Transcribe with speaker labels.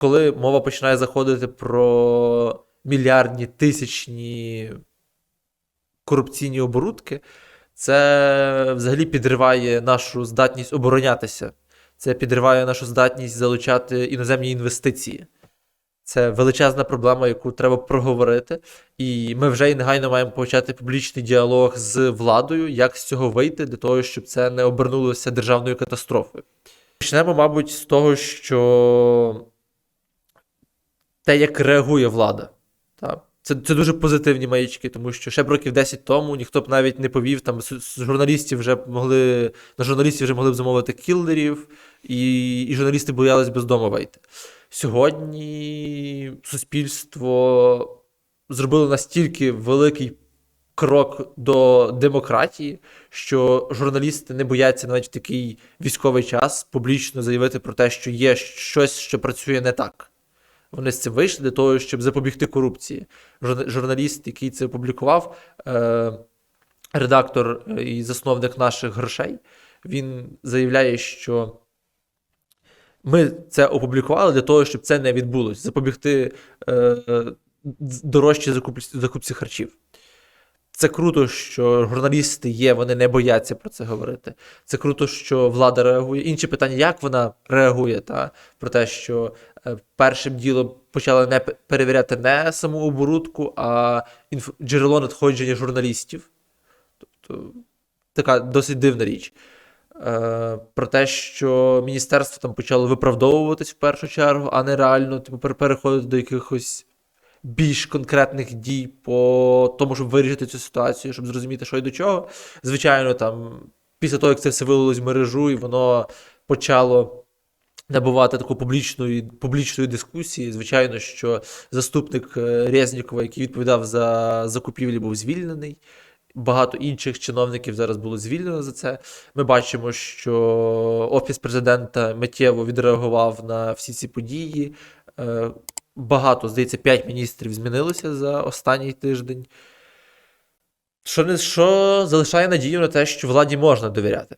Speaker 1: коли мова починає заходити про мільярдні, тисячні корупційні оборудки, це взагалі підриває нашу здатність оборонятися. Це підриває нашу здатність залучати іноземні інвестиції. Це величезна проблема, яку треба проговорити. І ми вже і негайно маємо почати публічний діалог з владою, як з цього вийти, для того, щоб це не обернулося державною катастрофою. Почнемо, мабуть, з того, що те, як реагує влада. Це, це дуже позитивні маячки, тому що ще б років 10 тому ніхто б навіть не повів, там журналістів вже могли, на журналістів вже могли б замовити кіллерів, і, і журналісти боялись би з дому вийти. Сьогодні суспільство зробило настільки великий крок до демократії, що журналісти не бояться навіть в такий військовий час публічно заявити про те, що є щось, що працює не так. Вони з цим вийшли для того, щоб запобігти корупції. Журналіст, який це опублікував, е, редактор е, і засновник наших грошей, він заявляє, що ми це опублікували для того, щоб це не відбулося, запобігти е, е, дорожчій закупці, закупці харчів. Це круто, що журналісти є, вони не бояться про це говорити. Це круто, що влада реагує. Інші питання, як вона реагує, та про те, що е, першим ділом почали не перевіряти не саму оборудку, а інф... джерело надходження журналістів. Тобто така досить дивна річ. Е, про те, що міністерство там почало виправдовуватись в першу чергу, а не реально типу, переходити до якихось більш конкретних дій по тому, щоб вирішити цю ситуацію, щоб зрозуміти, що і до чого. Звичайно, там, після того, як це все вилилось в мережу, і воно почало набувати таку публічної, публічної дискусії, звичайно, що заступник е, Резнікова, який відповідав за закупівлі, був звільнений. Багато інших чиновників зараз було звільнено за це. Ми бачимо, що Офіс президента миттєво відреагував на всі ці події. Багато, здається, 5 міністрів змінилося за останній тиждень. Що, не, що залишає надію на те, що владі можна довіряти.